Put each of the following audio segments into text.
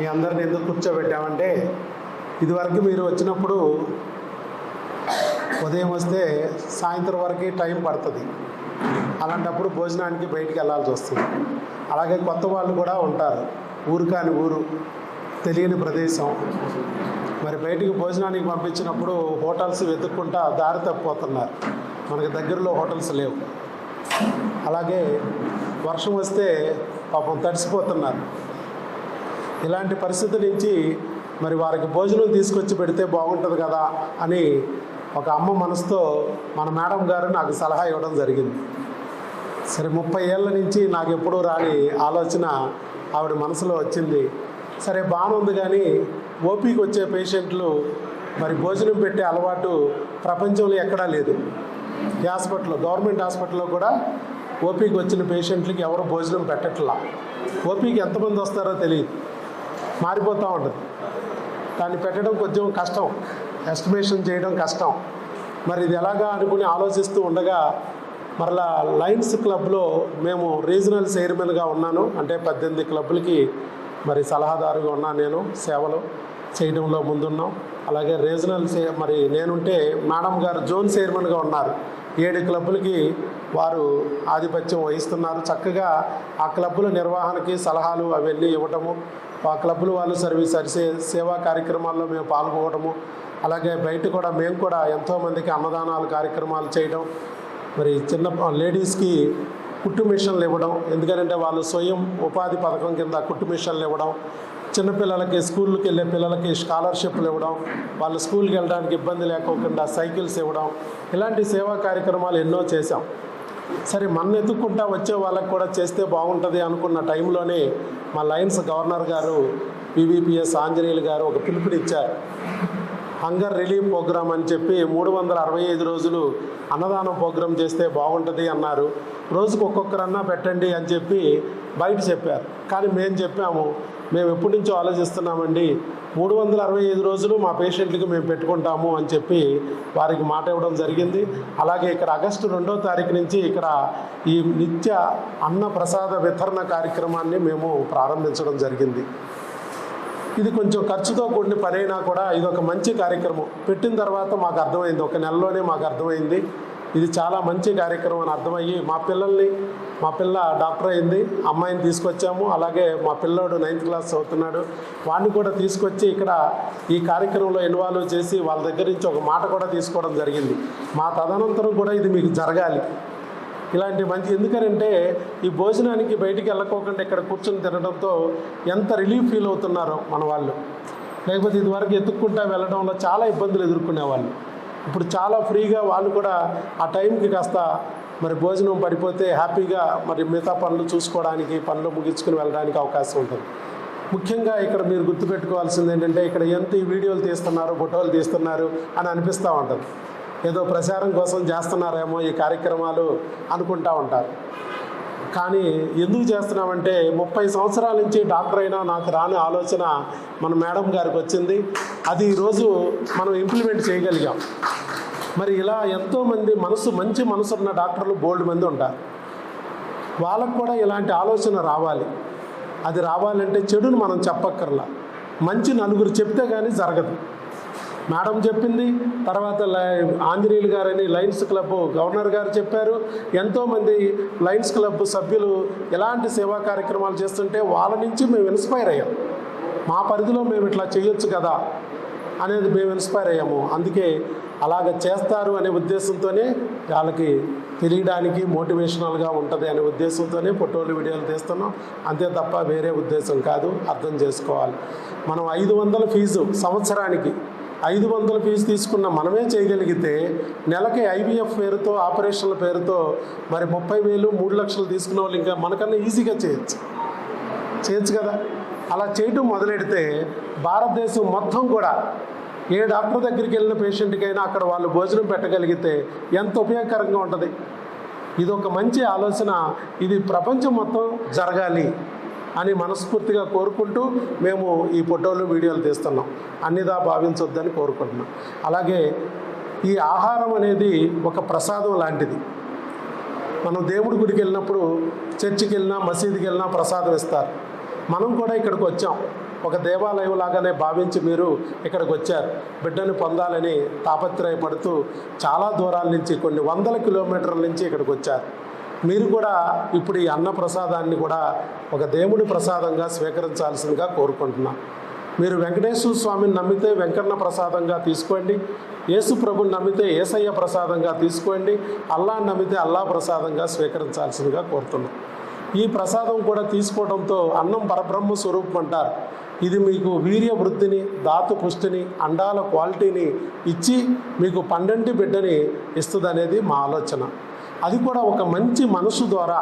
మీ అందరిని ఎందుకు కూర్చోబెట్టామంటే ఇదివరకు మీరు వచ్చినప్పుడు ఉదయం వస్తే సాయంత్రం వరకు టైం పడుతుంది. అలాంటప్పుడు భోజనానికి బయటికి వెళ్ళాల్సి వస్తుంది. అలాగే కొత్త వాళ్ళు కూడా ఉంటారు. ఊరు కాని ఊరు తెలియని ప్రదేశం. మరి బయటికి భోజనానికి పంపించినప్పుడు హోటల్స్ వెతుక్కుంటా దారి తప్పిపోతున్నారు. మనకి దగ్గరలో హోటల్స్ లేవు. అలాగే వర్షం వస్తే పాపం తడిసిపోతున్నారు. ఇలాంటి పరిస్థితి నుంచి మరి వారికి భోజనం తీసుకొచ్చి పెడితే బాగుంటుంది కదా అని ఒక అమ్మ మనసుతో మన మేడం గారు నాకు సలహా ఇవ్వడం జరిగింది. సరే ముప్పై ఏళ్ళ నుంచి నాకు ఎప్పుడూ రాని ఆలోచన ఆవిడ మనసులో వచ్చింది. సరే బాగుంది కానీ ఓపీకి వచ్చే పేషెంట్లు మరి భోజనం పెట్టే అలవాటు ప్రపంచంలో ఎక్కడా లేదు. హాస్పిటల్లో గవర్నమెంట్ హాస్పిటల్లో కూడా ఓపీకి వచ్చిన పేషెంట్లకి ఎవరు భోజనం పెట్టట్లా. ఓపీకి ఎంతమంది వస్తారో తెలియదు. మారిపోతూ ఉంటుంది. దాన్ని పెట్టడం కొంచెం కష్టం. ఎస్టిమేషన్ చేయడం కష్టం. మరి ఇది ఎలాగా అనుకుని ఆలోచిస్తూ ఉండగా మరలా లయన్స్ క్లబ్లో మేము రీజనల్ చైర్మన్గా ఉన్నాను. అంటే పద్దెనిమిది క్లబ్లకి మరి సలహాదారుగా ఉన్నాను నేను సేవలు చేయడంలో ముందున్నాం. అలాగే రీజనల్ మరి నేనుంటే మేడం గారు జోన్ చైర్మన్గా ఉన్నారు. ఏడు క్లబ్బులకి వారు ఆధిపత్యం వహిస్తున్నారు. చక్కగా ఆ క్లబ్బుల నిర్వహణకి సలహాలు అవన్నీ ఇవ్వటము ఆ క్లబ్లు వాళ్ళు సర్వీస్ సరిసే సేవా కార్యక్రమాల్లో మేము పాల్గొనడము అలాగే బయట కూడా మేము కూడా ఎంతోమందికి అన్నదానాలు కార్యక్రమాలు చేయడం మరి చిన్న లేడీస్కి కుట్టు మిషన్లు ఇవ్వడం ఎందుకంటే వాళ్ళు స్వయం ఉపాధి పథకం కింద కుట్టు మిషన్లు ఇవ్వడం చిన్నపిల్లలకి స్కూల్కి వెళ్ళే పిల్లలకి స్కాలర్షిప్లు ఇవ్వడం వాళ్ళు స్కూల్కి వెళ్ళడానికి ఇబ్బంది లేకోకుండా సైకిల్స్ ఇవ్వడం ఇలాంటి సేవా కార్యక్రమాలు ఎన్నో చేశాం. సరే మన ఎత్తుక్కుంటా వచ్చే వాళ్ళకి కూడా చేస్తే బాగుంటుంది అనుకున్న టైంలోనే మా లయన్స్ గవర్నర్ గారు పీవీపీఎస్ ఆంజనేయులు గారు ఒక పిలుపునిచ్చారు. హంగర్ రిలీఫ్ ప్రోగ్రాం అని చెప్పి మూడు వందల అరవై ఐదు రోజులు అన్నదానం ప్రోగ్రాం చేస్తే బాగుంటుంది అన్నారు. రోజుకు ఒక్కొక్కరన్నా పెట్టండి అని చెప్పి బయట చెప్పారు. కానీ మేము చెప్పాము మేము ఎప్పటి నుంచో ఆలోచిస్తున్నామండి. మూడు వందల అరవై ఐదు రోజులు మా పేషెంట్లకి మేము పెట్టుకుంటాము అని చెప్పి వారికి మాట ఇవ్వడం జరిగింది. అలాగే ఇక్కడ ఆగస్టు రెండో తారీఖు నుంచి ఇక్కడ ఈ నిత్య అన్న ప్రసాద వితరణ కార్యక్రమాన్ని మేము ప్రారంభించడం జరిగింది. ఇది కొంచెం ఖర్చుతో కూడిన పని అయినా కూడా ఇది ఒక మంచి కార్యక్రమం. పెట్టిన తర్వాత మాకు అర్థమైంది. ఒక నెలలోనే మాకు అర్థమైంది. ఇది చాలా మంచి కార్యక్రమం అని అర్థమయ్యి మా పిల్లల్ని మా పిల్ల డాక్టర్ అయింది అమ్మాయిని తీసుకొచ్చాము. అలాగే మా పిల్లోడు నైన్త్ క్లాస్ చదువుతున్నాడు. వాడిని కూడా తీసుకొచ్చి ఇక్కడ ఈ కార్యక్రమంలో ఇన్వాల్వ్ చేసి వాళ్ళ దగ్గర నుంచి ఒక మాట కూడా తీసుకోవడం జరిగింది. మా తదనంతరం కూడా ఇది మీకు జరగాలి. ఇలాంటి మంచి ఎందుకనంటే ఈ భోజనానికి బయటికి వెళ్ళకోకుండా ఇక్కడ కూర్చొని తినడంతో ఎంత రిలీఫ్ ఫీల్ అవుతున్నారో మన వాళ్ళు. లేకపోతే ఇదివరకు ఎత్తుక్కుంటా వెళ్ళడంలో చాలా ఇబ్బందులు ఎదుర్కొనేవాళ్ళు. ఇప్పుడు చాలా ఫ్రీగా వాళ్ళు కూడా ఆ టైంకి కాస్త మరి భోజనం పడిపోతే హ్యాపీగా మరి మిగతా పనులు చూసుకోవడానికి పనులు ముగించుకుని వెళ్ళడానికి అవకాశం ఉంటుంది. ముఖ్యంగా ఇక్కడ మీరు గుర్తుపెట్టుకోవాల్సింది ఏంటంటే ఇక్కడ ఎంత ఈ వీడియోలు తీస్తున్నారు ఫోటోలు తీస్తున్నారు అని అనిపిస్తూ ఉంటుంది. ఏదో ప్రచారం కోసం చేస్తున్నారేమో ఈ కార్యక్రమాలు అనుకుంటా ఉంటారు. కానీ ఎందుకు చేస్తున్నామంటే ముప్పై సంవత్సరాల నుంచి డాక్టర్ అయినా నాకు రాని ఆలోచన మన మేడం గారికి వచ్చింది. అది ఈరోజు మనం ఇంప్లిమెంట్ చేయగలిగాం. మరి ఇలా ఎంతోమంది మనసు మంచి మనసు ఉన్న డాక్టర్లు బోల్డ్ మంది ఉంటారు. వాళ్ళకు కూడా ఇలాంటి ఆలోచన రావాలి. అది రావాలంటే చెడును మనం చెప్పక్కర్లా. మంచి నలుగురు చెప్తే కానీ జరగదు. మేడం చెప్పింది తర్వాత లై- ఆంజనేయులు గారని లయన్స్ క్లబ్ గవర్నర్ గారు చెప్పారు. ఎంతోమంది లయన్స్ క్లబ్ సభ్యులు ఎలాంటి సేవా కార్యక్రమాలు చేస్తుంటే వాళ్ళ నుంచి మేము ఇన్స్పైర్ అయ్యాం. మా పరిధిలో మేము ఇట్లా చేయొచ్చు కదా? అనేది మేము ఇన్స్పైర్ అయ్యాము. అందుకే అలాగ చేస్తారు అనే ఉద్దేశంతోనే వాళ్ళకి తెలియడానికి మోటివేషనల్గా ఉంటుంది అనే ఉద్దేశంతోనే ఫోటోలు వీడియోలు తీస్తున్నాం. అంతే తప్ప వేరే ఉద్దేశం కాదు అర్థం చేసుకోవాలి. మనం ఐదు వందల ఫీజు సంవత్సరానికి ఐదు వందల ఫీజు తీసుకున్న మనమే చేయగలిగితే నెలకి ఐవీఎఫ్ పేరుతో ఆపరేషన్ల పేరుతో మరి ముప్పై వేలు మూడు లక్షలు తీసుకున్న వాళ్ళు ఇంకా మనకన్నా ఈజీగా చేయొచ్చు. చేయొచ్చు కదా? అలా చేయటం మొదలెడితే భారతదేశం మొత్తం కూడా ఏ డాక్టర్ దగ్గరికి వెళ్ళిన పేషెంట్కైనా అక్కడ వాళ్ళు భోజనం పెట్టగలిగితే ఎంత ఉపయోగకరంగా ఉంటుంది? ఇది ఒక మంచి ఆలోచన. ఇది ప్రపంచం మొత్తం జరగాలి అని మనస్ఫూర్తిగా కోరుకుంటూ మేము ఈ ఫోటోలు వీడియోలు తీస్తున్నాం. అన్నిదా భావించొద్దని కోరుకుంటున్నాం. అలాగే ఈ ఆహారం అనేది ఒక ప్రసాదం లాంటిది. మనం దేవుడి గుడికి వెళ్ళినప్పుడు చర్చికి వెళ్ళినా మసీదుకి వెళ్ళినా ప్రసాదం ఇస్తారు. మనం కూడా ఇక్కడికి వచ్చాం. ఒక దేవాలయం లాగానే భావించి మీరు ఇక్కడికి వచ్చారు. బిడ్డను పొందాలని తాపత్రయపడుతూ చాలా దూరాల నుంచి కొన్ని వందల కిలోమీటర్ల నుంచి ఇక్కడికి వచ్చారు. మీరు కూడా ఇప్పుడు ఈ అన్న ప్రసాదాన్ని కూడా ఒక దేవుడి ప్రసాదంగా స్వీకరించాల్సిందిగా కోరుకుంటున్నాం. మీరు వెంకటేశ్వర స్వామిని నమ్మితే వెంకన్న ప్రసాదంగా తీసుకోండి. యేసు ప్రభుని నమ్మితే ఏసయ్య ప్రసాదంగా తీసుకోండి. అల్లా నమ్మితే అల్లా ప్రసాదంగా స్వీకరించాల్సిందిగా కోరుతున్నాం. ఈ ప్రసాదం కూడా తీసుకోవడంతో అన్నం పరబ్రహ్మ స్వరూపం అంటారు. ఇది మీకు వీర్య వృద్ధిని ధాతు పుష్టిని అండాల క్వాలిటీని ఇచ్చి మీకు పండంటి బిడ్డని ఇస్తుందనేది మా ఆలోచన. అది కూడా ఒక మంచి మనసు ద్వారా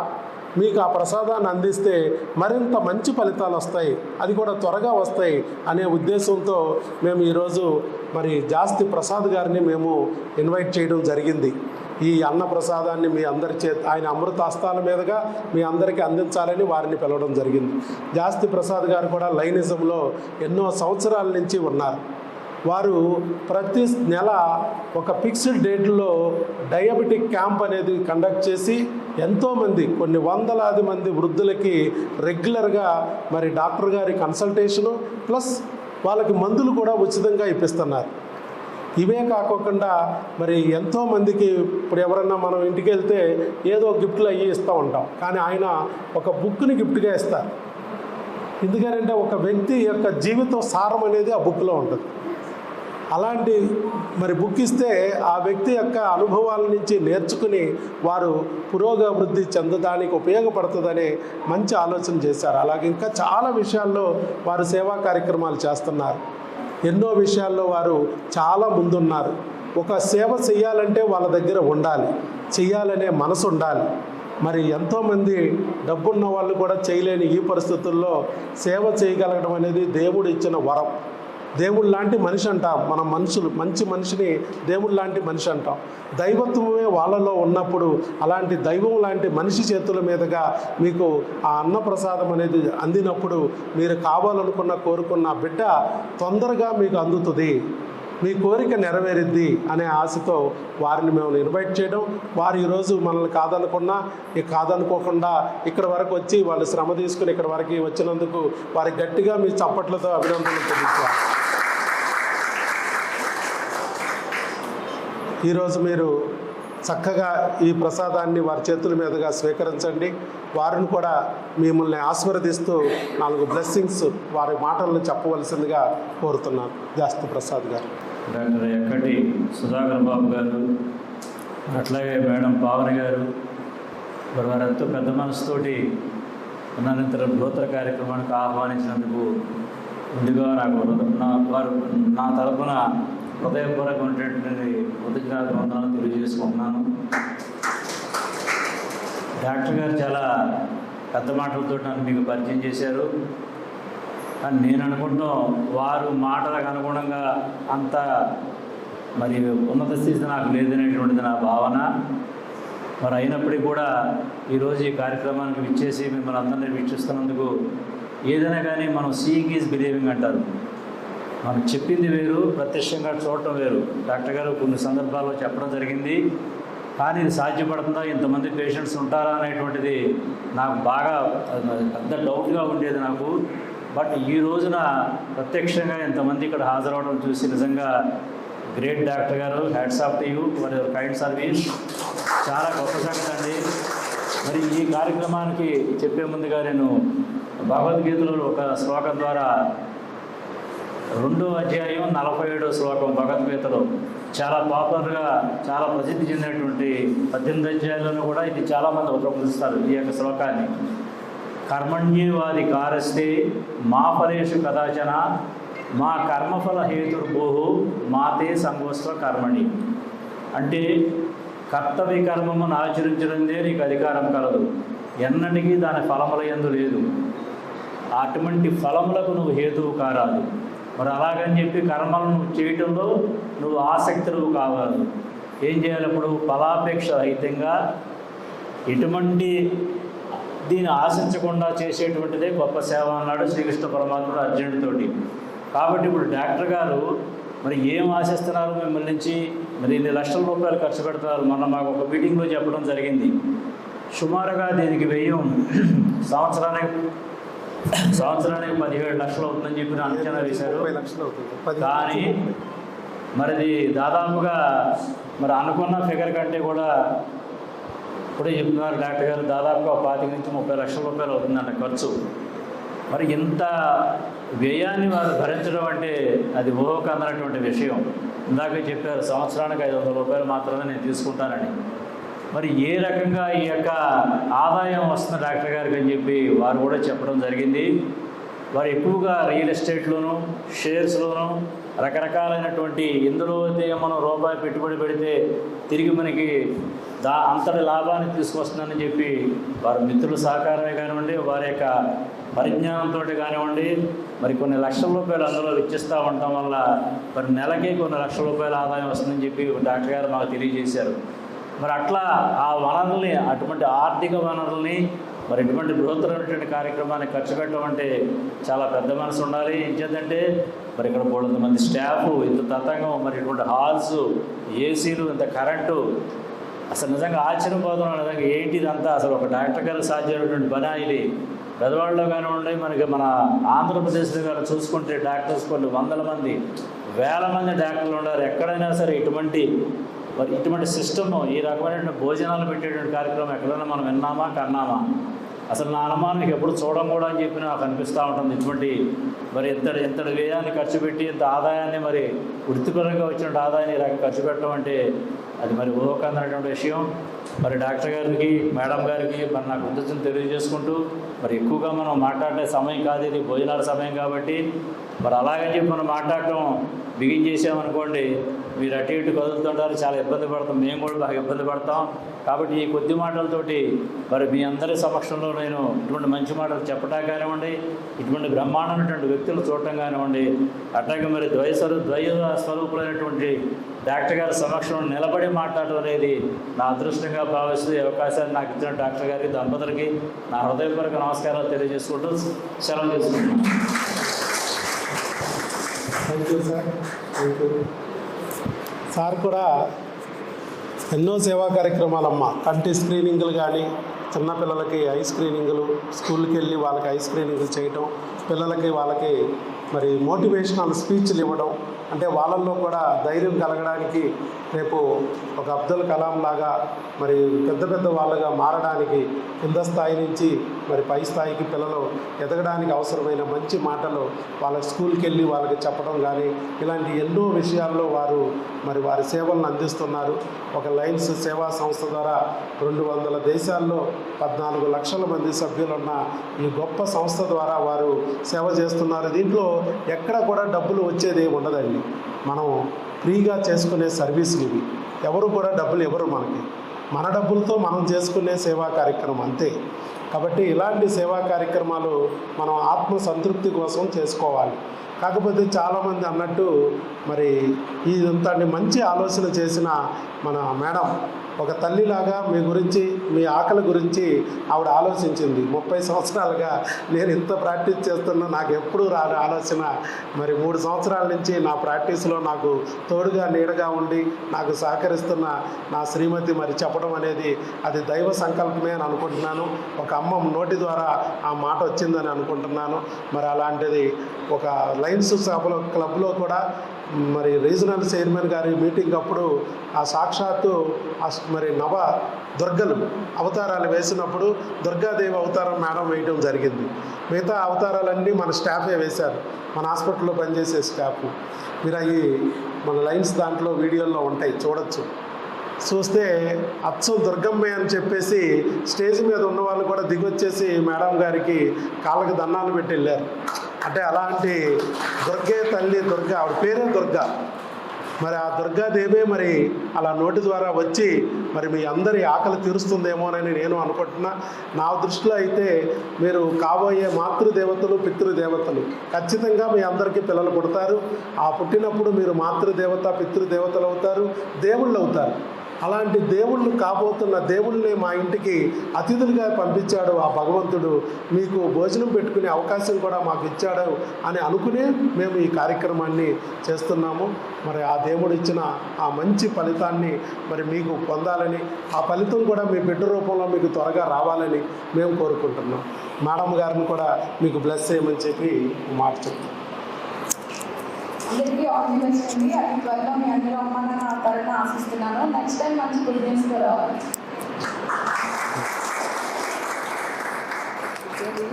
మీకు ఆ ప్రసాదాన్ని అందిస్తే మరింత మంచి ఫలితాలు వస్తాయి. అది కూడా త్వరగా వస్తాయి అనే ఉద్దేశంతో మేము ఈరోజు మరి జాస్తి ప్రసాద్ గారిని మేము ఇన్వైట్ చేయడం జరిగింది. ఈ అన్న ప్రసాదాన్ని మీ అందరి చే ఆయన అమృత హస్తాల మీదుగా మీ అందరికీ అందించాలని వారిని పిలవడం జరిగింది. జాస్తి ప్రసాద్ గారు కూడా లైనిజంలో ఎన్నో సంవత్సరాల నుంచి ఉన్నారు. వారు ప్రతి నెల ఒక ఫిక్స్డ్ డేట్లో డయాబెటిక్ క్యాంప్ అనేది కండక్ట్ చేసి ఎంతోమంది కొన్ని వందలాది మంది వృద్ధులకి రెగ్యులర్గా మరి డాక్టర్ గారి కన్సల్టేషను ప్లస్ వాళ్ళకి మందులు కూడా ఉచితంగా ఇప్పిస్తున్నారు. ఇవే కాకోకుండా మరి ఎంతోమందికి ఇప్పుడు ఎవరన్నా మనం ఇంటికి వెళ్తే ఏదో గిఫ్ట్లు అయ్యి ఇస్తూ ఉంటాం. కానీ ఆయన ఒక బుక్ని గిఫ్ట్గా ఇస్తారు. ఎందుకంటే ఒక వ్యక్తి యొక్క జీవితం సారం అనేది ఆ బుక్లో ఉంటుంది. అలాంటి మరి బుక్ ఇస్తే ఆ వ్యక్తి యొక్క అనుభవాల నుంచి నేర్చుకుని వారు పురోగవృద్ధి చెందడానికి ఉపయోగపడుతుందని మంచి ఆలోచన చేశారు. అలాగే ఇంకా చాలా విషయాల్లో వారు సేవా కార్యక్రమాలు చేస్తున్నారు. ఎన్నో విషయాల్లో వారు చాలా ముందున్నారు. ఒక సేవ చేయాలంటే వాళ్ళ దగ్గర ఉండాలి. చేయాలనే మనసు ఉండాలి. మరి ఎంతోమంది డబ్బున్న వాళ్ళు కూడా చేయలేని ఈ పరిస్థితుల్లో సేవ చేయగలగడం అనేది దేవుడు ఇచ్చిన వరం. దేవుడు లాంటి మనిషి అంటాం. మన మనుషులు మంచి మనిషిని దేవుడు లాంటి మనిషి అంటాం. దైవత్వమే వాళ్ళలో ఉన్నప్పుడు అలాంటి దైవం లాంటి మనిషి చేతుల మీదుగా మీకు ఆ అన్నప్రసాదం అనేది అందినప్పుడు మీరు కావాలనుకున్న కోరుకున్న బిడ్డ తొందరగా మీకు అందుతుంది. మీ కోరిక నెరవేరిద్ది అనే ఆశతో వారిని మేము ఇన్వైట్ చేయడం. వారు ఈరోజు మనల్ని కాదనుకున్నా ఇక కాదనుకోకుండా ఇక్కడ వరకు వచ్చి వాళ్ళు శ్రమ తీసుకుని ఇక్కడ వరకు వచ్చినందుకు వారికి గట్టిగా మీ చప్పట్లతో అభినందనలు తెలియజేయాలి ఈరోజు మీరు చక్కగా ఈ ప్రసాదాన్ని వారి చేతుల మీదుగా స్వీకరించండి. వారిని కూడా మిమ్మల్ని ఆశీర్వదిస్తూ నాలుగు బ్లెస్సింగ్స్ వారి మాటలను చెప్పవలసిందిగా కోరుతున్నాను. జాస్తి ప్రసాద్ గారు. డాక్టర్ ఎక్కటి సుధాకర్ బాబు గారు అట్లాగే మేడం పావన గారు మరి వారెంతో పెద్ద మనసుతోటి అనంతరం బ్రోతర కార్యక్రమానికి ఆహ్వానించినందుకు ముందుగా నాకు నా వారు నా తరపున హృదయపూర్వకమైనటువంటి కృతజ్ఞత బృందాలను తెలియజేసుకుంటున్నాను. డాక్టర్ గారు చాలా పెద్ద మాటలతో నన్ను మీకు పరిచయం చేశారు. కానీ నేను అనుకుంటాం వారు మాటలకు అనుగుణంగా అంత మరి ఉన్నత స్థితి నాకు లేదనేటువంటిది నా భావన. మరి అయినప్పటికీ కూడా ఈరోజు ఈ కార్యక్రమానికి విచ్చేసి మిమ్మల్ని అందరినీ వీక్షిస్తున్నందుకు ఏదైనా కానీ మనం సీయింగ్ ఈజ్ బిలీవింగ్ అంటారు. మనం చెప్పింది వేరు ప్రత్యక్షంగా చూడటం వేరు. డాక్టర్ గారు కొన్ని సందర్భాల్లో చెప్పడం జరిగింది. కానీ ఇది సాధ్యపడుతుందా? ఇంతమంది పేషెంట్స్ ఉంటారా? అనేటువంటిది నాకు బాగా పెద్ద డౌట్గా ఉండేది నాకు. బట్ ఈ రోజున ప్రత్యక్షంగా ఇంతమంది ఇక్కడ హాజరవడం చూసి నిజంగా గ్రేట్ డాక్టర్ గారు. Hats off to you for your kind service. చాలా గొప్ప సంగతి అండి. మరి ఈ కార్యక్రమానికి చెప్పే ముందుగా నేను భగవద్గీతలో ఒక శ్లోకం ద్వారా రెండో అధ్యాయం నలభై ఏడో శ్లోకం భగవద్గీతలో చాలా పాపులర్గా చాలా ప్రసిద్ధి చెందినటువంటి పద్దెనిమిది అధ్యాయాలను కూడా ఇది చాలామంది ఉపయోగిస్తారు ఈ యొక్క శ్లోకాన్ని. కర్మణ్యేవాది కారస్తే మా ఫలేషు కదాచన మా కర్మఫల హేతుర్భూహు మాతే సంగోస్వ కర్మణి. అంటే కర్తవ్య కర్మమును ఆచరించడందే నీకు అధికారం కలదు. ఎన్నటికీ దాని ఫలముల ఎందు లేదు. అటువంటి ఫలములకు నువ్వు హేతువు కారాదు. మరి అలాగని చెప్పి కర్మలను చేయటంలో నువ్వు ఆసక్తులు కావాలి. ఏం చేయాలి అప్పుడు ఫలాపేక్ష రహితంగా ఎటువంటి దీన్ని ఆశించకుండా చేసేటువంటిదే గొప్ప సేవ అన్నాడు శ్రీకృష్ణ పరమాత్ముడు అర్జునుడితోటి. కాబట్టి ఇప్పుడు డాక్టర్ గారు మరి ఏం ఆశిస్తున్నారు మిమ్మల్ని నుంచి? మరి ఇన్ని లక్షల రూపాయలు ఖర్చు పెడుతున్నారు. మొన్న మాకు ఒక మీటింగ్లో చెప్పడం జరిగింది. సుమారుగా దీనికి వ్యయం సంవత్సరానికి సంవత్సరానికి పదిహేడు లక్షలు అవుతుందని చెప్పి అంచనా వేశారు. కానీ మరి ఇది దాదాపుగా మరి అనుకున్న ఫిగర్ కంటే కూడా ఇప్పుడే చెప్తున్నారు డాక్టర్ గారు దాదాపుగా పాతిక నుంచి ముప్పై లక్షల రూపాయలు అవుతుందంట ఖర్చు. మరి ఇంత వ్యయాన్ని వారు భరించడం అంటే అది ఊహకు అందనటువంటి విషయం. ఇందాక చెప్పారు సంవత్సరానికి ఐదు వందల రూపాయలు మాత్రమే నేను తీసుకుంటానని. మరి ఏ రకంగా ఈ యొక్క ఆదాయం వస్తుంది డాక్టర్ గారికి అని చెప్పి వారు కూడా చెప్పడం జరిగింది. వారు ఎక్కువగా రియల్ ఎస్టేట్లోను షేర్స్లోను రకరకాలైనటువంటి ఇందులో అయితే మనం రూపాయి పెట్టుబడి పెడితే తిరిగి మనకి దా అంతటి లాభాన్ని తీసుకొస్తుందని చెప్పి వారి మిత్రుల సహకారమే కానివ్వండి వారి యొక్క పరిజ్ఞానంతో కానివ్వండి మరి కొన్ని లక్షల రూపాయలు అందులో వెచ్చిస్తూ ఉండటం వల్ల మరి నెలకి కొన్ని లక్షల రూపాయల ఆదాయం వస్తుందని చెప్పి డాక్టర్ గారు మాకు తెలియజేశారు. మరి అట్లా ఆ వనరుల్ని అటువంటి ఆర్థిక వనరుల్ని మరి ఇటువంటి బృహత్తరమైనటువంటి కార్యక్రమాన్ని ఖర్చు పెట్టడం అంటే చాలా పెద్ద మనసు ఉండాలి. చేద్దంటే మరి ఇక్కడ మూడు మంది స్టాఫ్ ఇంత తతంగం మరి ఇటువంటి హాల్స్ ఏసీలు ఇంత కరెంటు అసలు నిజంగా ఆశ్చర్యపోతున్నాం. నిజంగా ఏంటి ఇదంతా? అసలు ఒక డాక్టర్ గారు సాధ్యమైనటువంటి పని ఇది. పెదవాళ్ళలో కానివ్వండి మనకి మన ఆంధ్రప్రదేశ్లో కానీ చూసుకుంటే డాక్టర్స్ కొన్ని వందల మంది వేల మంది డాక్టర్లు ఉన్నారు. ఎక్కడైనా సరే ఇటువంటి మరి ఇటువంటి సిస్టమ్ ఈ రకమైనటువంటి భోజనాలు పెట్టేటువంటి కార్యక్రమం ఎక్కడైనా మనం విన్నామా కన్నామా? అసలు నా అనుమానం ఎప్పుడు చూడడం కూడా అని చెప్పి నాకు అనిపిస్తూ ఉంటుంది. ఇటువంటి మరి ఎంతటి ఎంతటి వ్యయాన్ని ఖర్చు పెట్టి ఇంత ఆదాయాన్ని మరి వృత్తిపరంగా వచ్చిన ఆదాయాన్ని ఇలా ఖర్చు పెట్టడం అంటే అది మరి ఊహకందనటువంటి విషయం. మరి డాక్టర్ గారికి మేడం గారికి మరి నాకు ఉద్దేశం తెలియజేసుకుంటూ మరి ఎక్కువగా మనం మాట్లాడే సమయం కాదు ఇది భోజనాల సమయం కాబట్టి. మరి అలాగని చెప్పి మనం మాట్లాడటం బిగిన్ చేసామనుకోండి మీరు అటు ఇటు కదులుతుంటారు చాలా ఇబ్బంది పడతాం. మేము కూడా బాగా ఇబ్బంది పడతాం. కాబట్టి ఈ కొద్ది మాటలతోటి మరి మీ అందరి సమక్షంలో నేను ఇటువంటి మంచి మాటలు చెప్పటం కానివ్వండి ఇటువంటి బ్రహ్మాండమైనటువంటి వ్యక్తులు చూడటం కానివ్వండి అట్లాగే మరి ద్వయ ద్వయ స్వరూపులైనటువంటి డాక్టర్ గారి సమక్షంలో నిలబడి మాట్లాడటం అనేది నా అదృష్టంగా భావిస్తూ ఈ అవకాశాన్ని నాకు ఇచ్చిన డాక్టర్ గారికి దంపతులకి నా హృదయపూర్వక నమస్కారాలు తెలియజేసుకుంటూ సెలవు తీసుకుంటున్నాను. Thank you sir thank you sir కూడా ఎన్నో సేవా కార్యక్రమాలమ్మ. కంటి స్క్రీనింగ్లు కానీ చిన్నపిల్లలకి ఐ స్క్రీనింగ్లు స్కూల్కి వెళ్ళి వాళ్ళకి ఐ స్క్రీనింగ్లు చేయటం పిల్లలకి వాళ్ళకి మరి మోటివేషనల్ స్పీచ్లు ఇవ్వడం అంటే వాళ్ళల్లో కూడా ధైర్యం కలగడానికి రేపు ఒక అబ్దుల్ కలాం లాగా మరి పెద్ద పెద్ద వాళ్ళగా మారడానికి కింద స్థాయి నుంచి మరి పై స్థాయికి పిల్లలు ఎదగడానికి అవసరమైన మంచి మాటలు వాళ్ళ స్కూల్కి వెళ్ళి వాళ్ళకి చెప్పడం కానీ ఇలాంటి ఎన్నో విషయాల్లో వారు మరి వారి సేవలను అందిస్తున్నారు. ఒక లైన్స్ సేవా సంస్థ ద్వారా రెండు వందల దేశాల్లో పద్నాలుగు లక్షల మంది సభ్యులున్న ఈ గొప్ప సంస్థ ద్వారా వారు సేవ చేస్తున్నారు. దీంట్లో ఎక్కడ కూడా డబ్బులు వచ్చేది ఉండదండి. మనం ఫ్రీగా చేసుకునే సర్వీసులు ఇవి. ఎవరు కూడా డబ్బులు ఇవ్వరు మనకి. మన డబ్బులతో మనం చేసుకునే సేవా కార్యక్రమం అంతే. కాబట్టి ఇలాంటి సేవా కార్యక్రమాలు మనం ఆత్మ సంతృప్తి కోసం చేసుకోవాలి. కాకపోతే చాలామంది అన్నట్టు మరి ఇదంతా మంచి ఆలోచన చేసిన మన మేడం ఒక తల్లిలాగా మీ గురించి మీ ఆకలి గురించి ఆవిడ ఆలోచించింది. ముప్పై సంవత్సరాలుగా నేను ఇంత ప్రాక్టీస్ చేస్తున్నా నాకు ఎప్పుడు రాని ఆలోచన. మరి మూడు సంవత్సరాల నుంచి నా ప్రాక్టీస్లో నాకు తోడుగా నీడగా ఉండి నాకు సహకరిస్తున్న నా శ్రీమతి మరి చెప్పడం అనేది అది దైవ సంకల్పమే అని అనుకుంటున్నాను. ఒక అమ్మ నోటి ద్వారా ఆ మాట వచ్చిందని అనుకుంటున్నాను. మరి అలాంటిది ఒక లయన్స్ సభలో క్లబ్లో కూడా మరి రీజనల్ చైర్మన్ గారి మీటింగ్ అప్పుడు ఆ సాక్షాత్తు మరి నవ దుర్గలు అవతారాలు వేసినప్పుడు దుర్గాదేవి అవతారం మేడం వేయడం జరిగింది. మిగతా అవతారాలన్నీ మన స్టాఫే వేశారు. మన హాస్పిటల్లో పనిచేసే స్టాఫ్. మీరు అవి మన లైన్స్ దాంట్లో వీడియోల్లో ఉంటాయి చూడొచ్చు. చూస్తే అచ్చం దుర్గమ్మే అని చెప్పేసి స్టేజ్ మీద ఉన్న వాళ్ళు కూడా దిగొచ్చేసి మేడం గారికి కాళ్ళకి దండాలు పెట్టి వెళ్ళారు. అంటే అలాంటి దుర్గే తల్లి దుర్గ ఆవిడ పేరే దుర్గ. మరి ఆ దుర్గాదేవే మరి అలా నోటి ద్వారా వచ్చి మరి మీ అందరి ఆకలి తీరుస్తుందేమోనని నేను అనుకుంటున్నా. నా దృష్టిలో అయితే మీరు కాబోయే మాతృదేవతలు పితృదేవతలు ఖచ్చితంగా మీ అందరికీ పిల్లలు పుడతారు. ఆ పుట్టినప్పుడు మీరు మాతృదేవత పితృదేవతలు అవుతారు దేవుళ్ళు అవుతారు. అలాంటి దేవుళ్ళు కాబోతున్న దేవుళ్ళని మా ఇంటికి అతిథులుగా పంపించాడు ఆ భగవంతుడు. మీకు భోజనం పెట్టుకునే అవకాశం కూడా మాకు ఇచ్చాడు అని అనుకునే మేము ఈ కార్యక్రమాన్ని చేస్తున్నాము. మరి ఆ దేవుడు ఇచ్చిన ఆ మంచి ఫలితాన్ని మరి మీకు పొందాలని ఆ ఫలితం కూడా మీ బిడ్డ రూపంలో మీకు త్వరగా రావాలని మేము కోరుకుంటున్నాం. మేడం గారిని కూడా మీకు బ్లెస్ చేయమని చెప్పి మాట చెప్తాం అందరికీ ఆల్ ది బెస్ట్ అండి అది త్వరగా మీ అందరూ అమ్మని నా తరఫున ఆశిస్తున్నాను. నెక్స్ట్ టైం మంచి గుడ్ న్యూస్ రావాలి.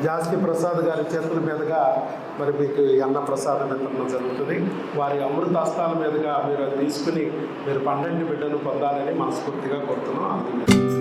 జాస్తి ప్రసాద్ గారి చేతుల మీదుగా మరి మీకు అన్న ప్రసాదం వితరణ జరుగుతుంది. వారి అమృత హస్తాల మీదుగా మీరు అది తీసుకుని మీరు పన్నెండు బిడ్డను పొందాలని మనస్ఫూర్తిగా కోరుతున్నాం. అందుకే